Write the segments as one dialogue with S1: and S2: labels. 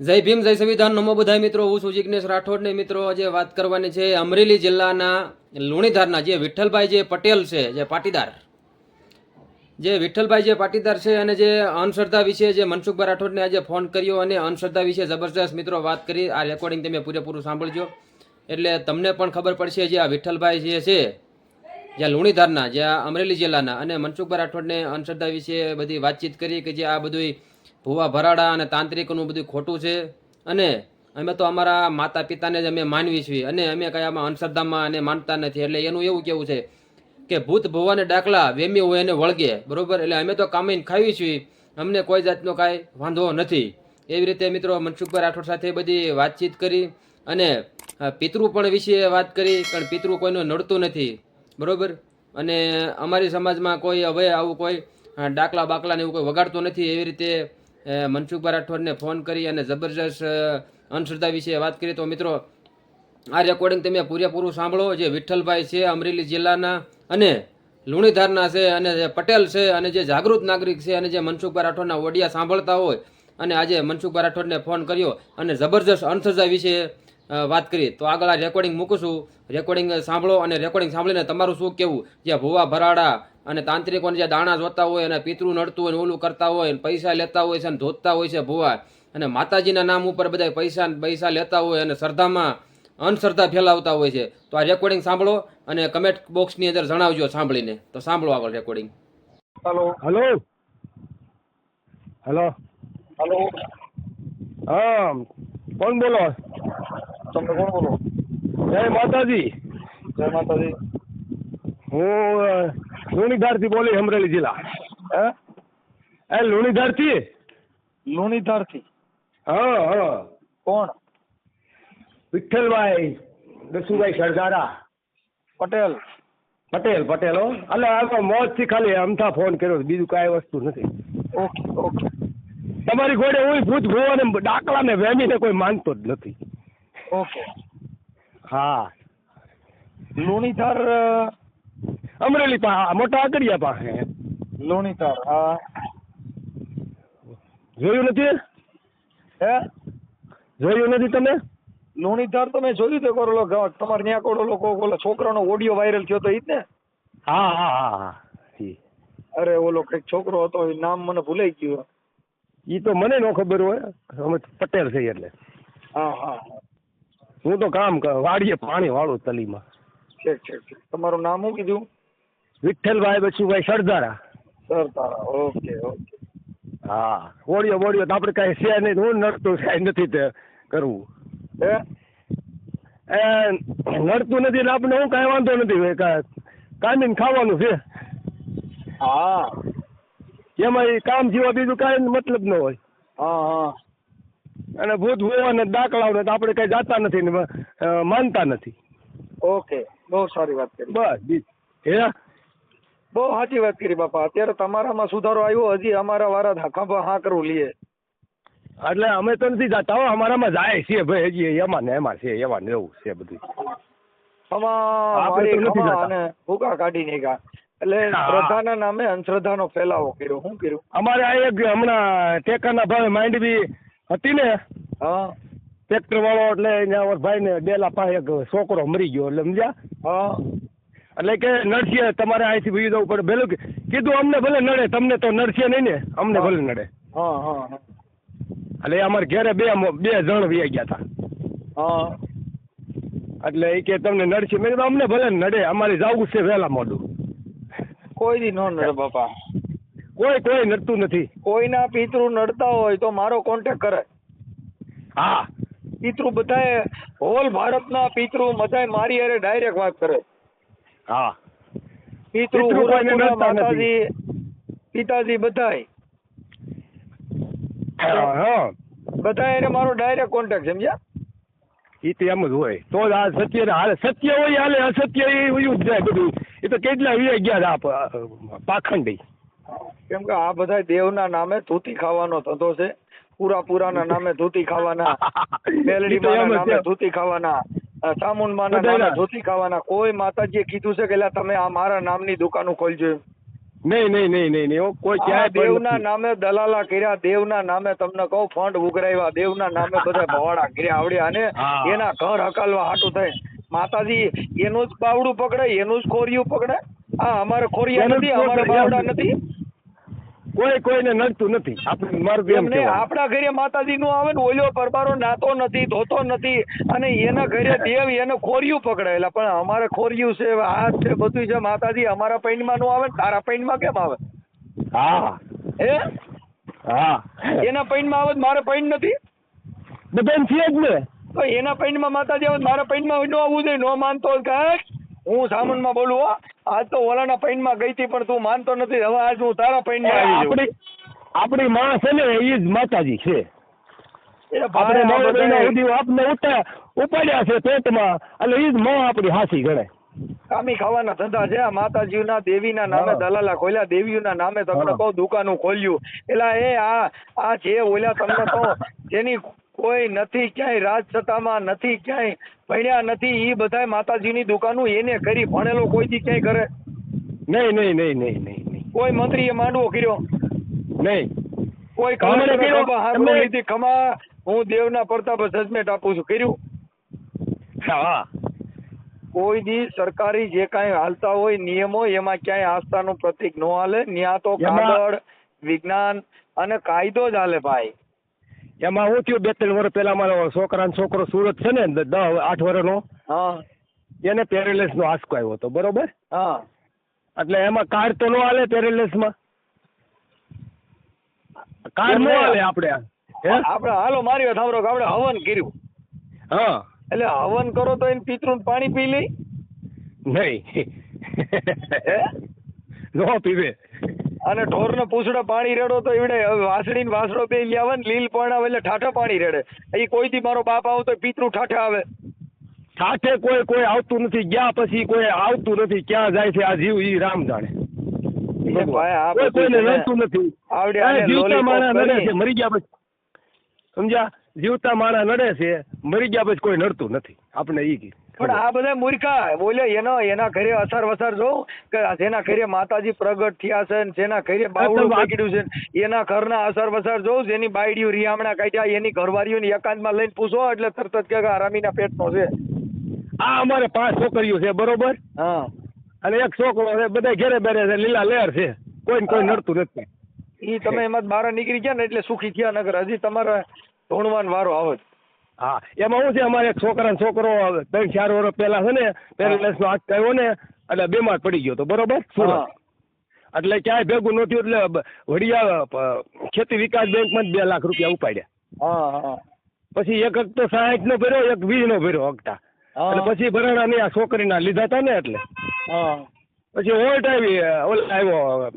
S1: જય ભીમ, જય સંવિધાન. નમો બધાય મિત્રો, હું છું જિજ્ઞેશ રાઠોડ મિત્રો, આજે વાત કરવાની છે અમરેલી જિલ્લાના લુણીધારના જે વિઠ્ઠલભાઈ જે પટેલ છે, જે પાટીદાર. જે વિઠ્ઠલભાઈ જે પાટીદાર છે અને જે અંધશ્રદ્ધા વિશે જે મનસુખભાઈ રાઠોડને આજે ફોન કર્યો અને અંધશ્રદ્ધા વિશે જબરજસ્ત મિત્રો વાત કરી. આ રેકોર્ડિંગ તમે પૂરેપૂરું સાંભળજો. એટલે તમને પણ ખબર પડશે જે આ વિઠ્ઠલભાઈ જે છે જ્યાં લુણીધારના, જે અમરેલી જિલ્લાના અને મનસુખભાઈ રાઠોડને અંધશ્રદ્ધા વિશે બધી વાતચીત કરી કે જે આ બધું ભૂવા ભરાડા અને તાંત્રિકનું બધું ખોટું છે. અને અમે તો અમારા માતા પિતાને જ અમે માનવી છીએ. અને અમે કઈ આમાં અંધશ્રદ્ધામાં અને માનતા નથી. એટલે એનું એવું કેવું છે કે ભૂત ભુવાને ડાકલા વેમી હોય એને વળગે. બરોબર? એટલે અમે તો કામીને ખાવી છીએ. અમને કોઈ જાતનો કાંઈ વાંધો નથી. એવી રીતે મિત્રો મનસુખભાઈ રાઠોડ સાથે બધી વાતચીત કરી અને પિતૃ પણ વિશે વાત કરી, પણ પિતૃ કોઈનું નડતું નથી. બરોબર? અને અમારી સમાજમાં કોઈ હવે આવું કોઈ ડાકલા બાકલાને એવું કોઈ વગાડતું નથી. એવી રીતે મનસુખભાઈ રાઠોડને ફોન કરી અને જબરજસ્ત અંધશ્રદ્ધા વિશે વાત કરી. તો મિત્રો, આ રેકોર્ડિંગ તમે પૂરેપૂરું સાંભળો. જે વિઠ્ઠલભાઈ છે, અમરેલી જિલ્લાના અને લુણીધારના છે અને જે પટેલ છે અને જે જાગૃત નાગરિક છે અને જે મનસુખભાઈ રાઠોડના ઓડિયા સાંભળતા હોય અને આજે મનસુખભાઈ રાઠોડને ફોન કર્યો અને જબરજસ્ત અંધશ્રદ્ધા વિશે વાત કરી. તો આગળ આ રેકોર્ડિંગ મૂકું છું. રેકોર્ડિંગ સાંભળો અને રેકોર્ડિંગ સાંભળીને તમારું શું કેવું જે ભુવા ભરાડા અને તાંત્રિકોને જે દાણા જોતા હોય અને પિતૃ નડતું હોય ને ઓલું કરતા હોય ને પૈસા લેતા હોય છે અને ધોતતા હોય છે ભુવા. અને માતાજીના નામ ઉપર બધા પૈસા પૈસા લેતા હોય અને શ્રદ્ધામાં અંધશ્રદ્ધા ફેલાવતા હોય છે. તો આ રેકોર્ડિંગ સાંભળો અને કમેન્ટ બોક્સની અંદર જણાવજો સાંભળીને. તો સાંભળો આગળ recording
S2: hello
S3: hello hello
S2: hello
S3: હા કોણ બોલો?
S2: તમે કોણ બોલો?
S3: જય માતાજી.
S2: જય માતાજી.
S3: હું લુણીધારથી બોલી અમરેલી જિલ્લા.
S2: હે?
S3: એ લુણીધારથી?
S2: લુણીધારથી?
S3: હા હા.
S2: કોણ?
S3: વિઠ્ઠલભાઈ દસુભાઈ સરદારા.
S2: પટેલ.
S3: પટેલ પટેલ હો. એટલે આ મોજથી ખાલી અમથા ફોન કર્યો બીજું કાંઈ વસ્તુ નથી.
S2: Okay okay.
S3: તમારી ઘોડે હું ભૂત ભૂવાને ડાકલાને વેમીને કોઈ માનતો જ નથી.
S2: ઓકે.
S3: હા.
S2: લુણીધાર
S3: અમરેલી પા મોટા આકડિયા પાસે.
S2: લુણીધાર હા.
S3: જોયું નથી?
S2: હે?
S3: જોયું નથી તમે?
S2: લુણીધાર તો મેં જોયું તે કોલો તમારે ત્યાં કોલો લોકો ઓલો છોકરાનો ઓડિયો વાયરલ થયો તો ઈ જ ને?
S3: હા હા હા.
S2: અરે ઓલો કંઈક છોકરો હતો એ નામ મને ભૂલાઈ ગયું
S3: ઈ તો મને ન ખબર હોય અમે પટેલ છે એટલે.
S2: હા હા
S3: હું. તો કામ કર વાડીએ પાણી વાળું તલીમાં.
S2: ઠીક ઠીક ઠીક. તમારું નામ શું કીધું?
S3: Vitthalbhai Bachubhai સરદારા.
S2: Sardara okay okay.
S3: હા ઓળિયો બોળિયો તો આપણે કાંઈ છે નહીં હું નડતું કાંઈ નથી તે કરવું. એ નડતું નથી એટલે આપણે હું કાંઈ વાંધો નથી કામીને ખાવાનું છે.
S2: હા.
S3: એમાં કામ સિવાય બીજું કાંઈ મતલબ ન હોય.
S2: હા હા.
S3: અને ભૂત ભૂવાને દાખલાઓને તો આપણે કઈ જાતા નથી ને માનતા નથી.
S2: ઓકે બહુ સારી વાત કરી.
S3: બસ હે?
S2: બહુ સાચી વાત કરી બાપા. અત્યારે તમારામાં સુધારો આવ્યો હજી અમારા વારા ખંભા હા કરવું લઈએ
S3: એટલે અમે તો નથી જાતા હો અમારામાં જાય છે ભાઈ હજી એમાં ને એમાં છે એમાં ને એવું છે બધું.
S2: ભૂકા કાઢી એટલે શ્રદ્ધાના નામે અંધશ્રદ્ધાનો ફેલાવો કર્યો. શું કર્યું?
S3: અમારે આ એક હમણાં ટેકાના ભાવે માંડવી હતી ને.
S2: હા.
S3: ટ્રેક્ટર વાળો એટલે ભાઈ ને બેલા પાસે એક છોકરો મરી ગયો એટલે સમજ્યા?
S2: હા.
S3: એટલે કે નડશે તમારે અહીંથી બીજું જવું પડે ભલે કીધું અમને ભલે નડે તમને તો નડશે નહીં ને અમને ભલે નડે.
S2: હા હા.
S3: એટલે અમારે ઘેરે બે બે જણ વ્યાઈ ગયા હતા
S2: હા.
S3: એટલે એ કે તમને નડશે. મેં કીધું અમને ભલે નડે અમારે જવું છે વહેલા મોડું.
S2: કોઈ દી ન નડે બાપા.
S3: કોઈ કોઈ નડતું નથી.
S2: કોઈના પિતૃ નડતા હોય તો મારો કોન્ટેક્ટ કરે.
S3: હા.
S2: પિતૃ બધાએ હોલ ભારતના પિતૃ બધાએ મારી હારે ડાયરેક્ટ વાત કરે.
S3: હા.
S2: પિતૃ. માતાજી પિતાજી બધાય. બધા એને મારો ડાયરેક્ટ કોન્ટેક્ટ સમજ્યા?
S3: એ તો એમ જ હોય. તો જ આ સત્ય હાલે. સત્ય હોય હાલે અસત્ય એ જ જાય બધું. એ તો કેટલા વીએ ગયા આ પાખંડી.
S2: કેમ કે આ બધા દેવના નામે ધૂતી ખાવાનો ધંધો છે. પૂરા પૂરાના નામે ધૂતી ખાવાના. નામે ધૂતી ખાવાના.
S3: બધાયના.
S2: નામે ખાવાના. કોઈ માતાજીએ કીધું છે કે તમે આ મારા નામની દુકાનો ખોલજો
S3: નહીં નહીં નહીં નહીં નહીં કોઈ ક્યાંય
S2: દેવના નામે દલાલા કર્યા દેવના નામે તમને કહું ફંડ ઉઘરાવ્યા દેવના નામે બધા ભવાડા કર્યા આવડ્યા અને એના ઘર હકાલવા હાટું થાય. માતાજી એનું જ બાવડું પકડે એનું જ ખોરિયું પકડે આ અમારે ખોરિયા નથી અમારે બાવડા નથી.
S3: કોઈ કોઈને નડતું નથી. આપણે મારું એમ
S2: એમને આપણા ઘરે માતાજી નું આવે ને ઓલ્યો પરબારો નાતો નથી ધોતો નથી અને એના ઘરે દેવ એને ખોરિયું પકડાયેલા. પણ અમારે ખોરિયું છે હાથ છે બધું છે માતાજી અમારા પૈણમાં નું આવે ને તારા પૈણમાં કેમ આવે?
S3: હા.
S2: હે?
S3: હા.
S2: એના પૈણમાં આવે મારે પૈન નથી?
S3: બધાને છે જ ને.
S2: તો એના પૈણમાં માતાજી આવે મારા પૈણમાં ન આવવું જોઈએ ન માનતો કાંઈક હું સામાનમાં બોલું હો. આજ તો ઓલાના પૈણમાં ગઈ હતી પણ તું માનતો નથી. હવે આજ હું તારા પૈણમાં આવી જાઉં.
S3: આપણી આપણી માં છે ને એ જ માતાજી છે. આપણે નવ મહિના સુધી આપને ઉઠા ઉપાડ્યા છે પેટમાં એટલે એ જ માં આપણી હાસી ગણાય.
S2: કામી ખાવાના ધંધા છે. આ માતાજીના દેવીના નામે દલાલા ખોલ્યા. દેવીના નામે તમને કહું દુકાનું ખોલ્યું. એટલે એ આ આ જે ઓલ્યા તમને કહો જેની કોઈ નથી ક્યાંય રાજ સત્તામાં નથી ક્યાંય ભણ્યા નથી એ બધાય માતાજીની દુકાનું એને કરી ભણેલો કોઈ દી ક્યાંય કરે
S3: નહીં નહીં નહીં નહીં નહીં
S2: કોઈ મંત્રીએ માંડવો કર્યો?
S3: નહીં.
S2: કોઈ લીધી ખમા હું દેવના પ્રતાપ જજમેન્ટ આપું છું. કર્યું?
S3: હા.
S2: કોઈ દી સરકારી જે કાંઈ હાલતા હોય નિયમો એમાં ક્યાંય આસ્થાનું પ્રતિક ન હાલે. ન્યા તો કાગળ વિજ્ઞાન અને કાયદો જ હાલે ભાઈ.
S3: એમાં હું થયું બે ત્રણ વર્ષ પહેલા મારો છોકરા છોકરો સુરત છે ને દસ આઠ વર્ષનો
S2: હા.
S3: એને પેરેલેસ નો આંચકો આવ્યો હતો બરોબર?
S2: હા.
S3: એટલે એમાં કાર્ડ તો નો હાલે પેરેલેસમાં કાર્ડ નો હાલે આપણે હે?
S2: આપણે હાલો માર્યો કે આપણે હવન કર્યું.
S3: હા.
S2: એટલે હવન કરો તો એને પિતૃ પાણી પી લે
S3: નહીં. નો પીવે.
S2: અને ઢોરને પૂછડો પાણી રેડો તો એવડે વાસળી ને વાસડો બે આવે ને લીલ પણ આવે એટલે ઠાઠા પાણી રેડે. એ કોઈ થી મારો બાપ આવતો પિતૃ ઠાઠા આવે.
S3: ઠાઠે કોઈ કોઈ આવતું નથી. ગયા પછી કોઈ આવતું નથી ક્યાં જાય છે આ જીવ ઈ રામ જાણે. કોઈને
S2: છે
S3: નથી. જીવતા
S2: lollipop
S3: નડે છે મરી ગયા પછી. સમજ્યા? જીવતા માણસ નડે છે મરી ગયા પછી કોઈ નડતું નથી. આપણે ઈ કી.
S2: પણ આ બધા મૂર્ખા. બોલે એનો એના ઘરે અસર વસર જો કે જેના ઘરે માતાજી પ્રગટ થયા છે ને જેના ઘરે બાવડું પાકડ્યું છે એના ઘરના અસર વસર જો જેની બાયડીઓ રિયામણા કાઢ્યા એની ઘરવાળીઓની એકાંતમાં લઈને પૂછો એટલે તરત જ કે આરામીના રામીના પેટનો છે.
S3: આ અમારે પાંચ છોકરીઓ છે બરોબર?
S2: હા.
S3: અને એક છોકરો છે બધા ઘેરે બેરે છે લીલા લહેર છે. કોઈ કોઈ નડતું નથી.
S2: ઈ તમે એમાં બહાર નીકળી ગયા ને એટલે સુખી થયા નગર. હજી તમારે ધોણવાન વારો આવે.
S3: હા એમાં શું છે અમારે છોકરા છોકરો ત્રણ ચાર વર્ષ પહેલા છે ને પેરેલેસ નો હાથ આવ્યો ને એટલે બીમાર પડી ગયો તો બરોબર. સુરત. એટલે ક્યાંય ભેગું નહોતું એટલે વડિયા ખેતી વિકાસ બેંકમાં જ બે લાખ રૂપિયા ઉપાડ્યા. પછી એક હપ્તો સાઠ નો ભર્યો એક વીસ નો ભર્યો
S2: હકતા.
S3: એટલે પછી ભરાણા આ છોકરીના લીધા હતા ને એટલે.
S2: હા.
S3: પછી ઓલ્ટ આવી ઓલા આવ્યો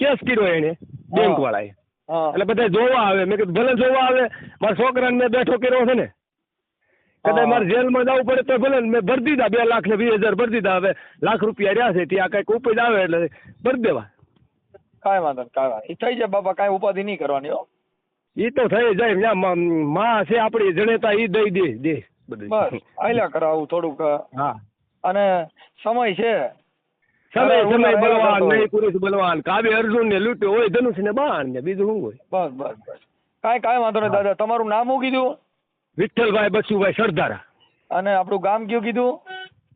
S3: કેસ કર્યો એને બેંક વાળાએ એટલે બધા જોવા આવે. મેં કીધું ભલે જોવા આવે મારા છોકરાને મેં બેઠો કર્યો છે ને. કદાચ મારે જેલમાં જવું પડે તો ભલે મેં ભરી દીધા બે લાખ ને વીસ હજાર ભરી દીધા. હવે લાખ રૂપિયા રહ્યા છે ત્યાં કંઈક ઉપજ આવે એટલે ભરી દેવા.
S2: કાંઈ વાંધો કાંઈ વાંધો થઈ જાય બાપા કાંઈ ઉપાધિ નહીં કરવાની હો.
S3: એ તો થઈ જાય ત્યાં માં- છે આપણી જણેતા એ દઈ દે દે બધું.
S2: બસ આયલા કરાવું થોડુંક.
S3: હા.
S2: અને સમય છે.
S3: સમય સમય બલવાન નહીં પુરુષ બલવાન. કાવ્ય અર્જુન ને લૂટ્યો હોય ધનુષ ને બાણ ને બીજું શું હોય?
S2: બસ બસ બસ. કાંઈ કાંઈ વાંધો નહીં દાદા. તમારું નામ શું કીધું?
S3: વિઠ્ઠલભાઈ બચુભાઈ સરદારા.
S2: અને આપણું ગામ કયું કીધું?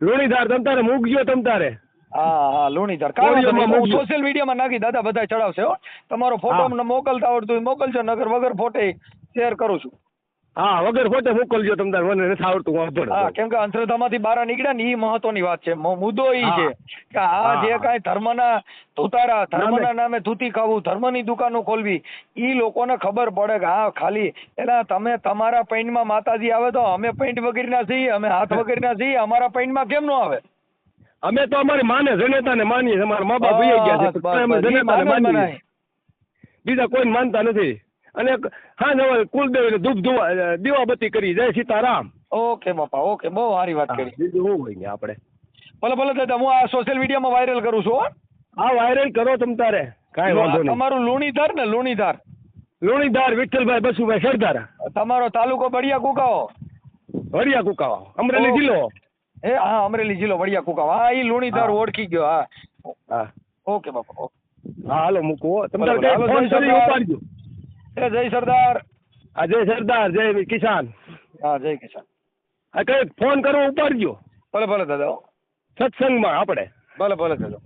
S3: લુણીધાર તમતારે મૂકજો તમતારે
S2: હા હા લુણીધાર. કાંઈ હું સોશિયલ મીડિયામાં નાખી દાદા બધા ચડાવશે હો. તમારો ફોટો. અમને મોકલતા આવડતું મોકલજો નગર વગર ફોટે શેર કરું છું.
S3: હા વગર ફોટો મોકલજો તમને મને નથી આવડતું હું
S2: હા કેમ કે અંધશ્રદ્ધામાંથી બહાર નીકળ્યા ને એ મહત્વની વાત છે. મુદ્દો
S3: એ
S2: છે કે આ જે કાંઈ ધર્મના ધોતારા ધર્મના
S3: નામે.
S2: ધૂતી ખાવું ધર્મની દુકાનો ખોલવી એ લોકોને ખબર પડે કે હા ખાલી એના તમે તમારા પૈણમાં માતાજી આવે તો અમે પૈન્ટ વગેરેના છીએ અમે હાથ વગેરેના છીએ અમારા પૈણમાં કેમ ન આવે?
S3: અમે તો અમારી માને જનેતાને માનીએ. અમારા મા બાપ ગયા છે. બીજા કોઈ માનતા નથી. અને હા નવલ કુલદેવ ધૂપ ધુવા દીવાબત્તી કરી. જય સીતારામ.
S2: ઓકે બાપા ઓકે. બહુ સારી વાત કરી.
S3: બીજું શું હોય ને આપણે?
S2: ભલે ભલે દાદા હું આ સોશિયલ મીડિયામાં વાયરલ કરું છું હો.
S3: વાયરલ કરો તમ તારે. કાંઈ વાંધો નહીં.
S2: તમારું લુણીધાર ને લુણીધાર.
S3: લુણીધાર વિઠ્ઠલભાઈ બસુભાઈ સરદારા.
S2: તમારો તાલુકો બળિયા કુકાઓ.
S3: વડિયા કુકાવા અમરેલી. જિલ્લો?
S2: એ હા અમરેલી જિલ્લો વડિયા કુકાઓ. હા એ લુણીધાર ઓળખી ગયો હા.
S3: હા.
S2: ઓકે બાપા ઓકે.
S3: હા હાલો મૂકવો તમે. ફોન કરી ઉપાડજો.
S2: એ જય સરદાર.
S3: આ જય સરદાર જય કિસાન.
S2: હા જય કિસાન.
S3: આ કઈ ફોન કરવો ઉપાડજો.
S2: ભલે ભલે દાદા હો.
S3: સત્સંગમાં આપણે.
S2: ભલે ભલે દાદા.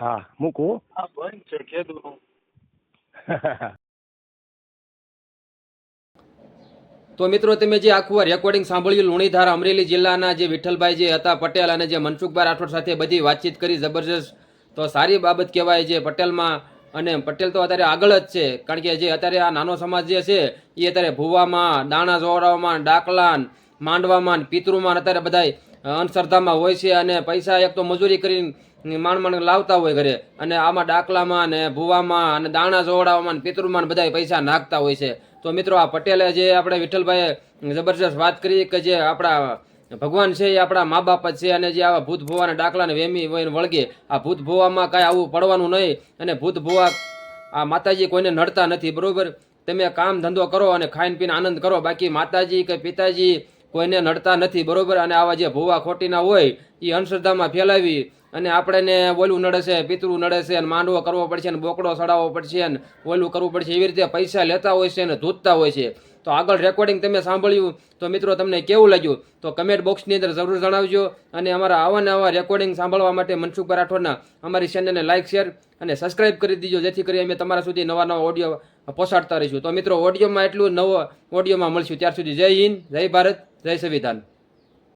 S3: હા મૂકું.
S2: આ બંધ છે ખેડૂતનું
S1: તો મિત્રો તમે જે આખું આ રેકોર્ડિંગ સાંભળ્યું લુણીધાર અમરેલી જિલ્લાના જે વિઠ્ઠલભાઈ જે હતા પટેલ અને જે મનસુખભાઈ રાઠોડ સાથે બધી વાતચીત કરી જબરજસ્ત. તો સારી બાબત કહેવાય જે પટેલમાં અને પટેલ તો અત્યારે આગળ જ છે. કારણ કે જે અત્યારે આ નાનો સમાજ જે છે, એ અત્યારે ભુવામાં, દાણા જોવડાવવામાં ડાકલાન, માંડવામાં પિતૃમાં અત્યારે બધાય અંધશ્રદ્ધામાં હોય છે અને પૈસા એક તો મજૂરી કરીને માંડ માંડ લાવતા હોય ઘરે. અને આમાં ડાકલામાં ને ભુવામાં અને દાણા જોવડાવવામાં ને પિતૃમાં બધા પૈસા નાખતા હોય છે. તો મિત્રો આ પટેલે જે આપણે વિઠ્ઠલભાઈએ જબરજસ્ત વાત કરી કે જે આપણા ભગવાન છે એ આપણા મા બાપ છે અને જે આવા ભૂત ભોવાના ડાકલાને વેમી હોય ને વળગે, આ ભૂત ભોવામાં કાંઈ આવું પડવાનું નહીં અને ભૂત ભોવા આ માતાજી કોઈને નડતા નથી, બરોબર? તમે કામ ધંધો કરો અને ખાઈને પીને આનંદ કરો, બાકી માતાજી કે પિતાજી કોઈને નડતા નથી, બરોબર? અને આવા જે ભુવા ખોટીના હોય એ અંધશ્રદ્ધામાં ફેલાવી અને આપણને ઓલું નડે છે પિતરું નડે છે અને માંડવો કરવો પડશે ને બોકડો ચડાવવો પડશે અને ઓલું કરવું પડશે, એવી રીતે પૈસા લેતા હોય છે અને ધૂતતા હોય છે. તો આગળ રેકોર્ડિંગ તમે સાંભળ્યું, તો મિત્રો તમને કેવું લાગ્યું? તો કમેન્ટ બોક્સની અંદર જરૂર જણાવજો અને અમારા આવા ને આવા રેકોર્ડિંગ સાંભળવા માટે મનસુખ રાઠોડના અમારી ચેનલને લાઇક શેર અને સબસ્ક્રાઇબ કરી દીજો, જેથી કરી અમે તમારા સુધી નવા નવા ઓડિયો પહોંચાડતા રહીશું. તો મિત્રો ઓડિયોમાં એટલું નવો ઓડિયોમાં મળશું. ત્યાર સુધી જય હિન્દ, જય ભારત, જય સંવિધાન.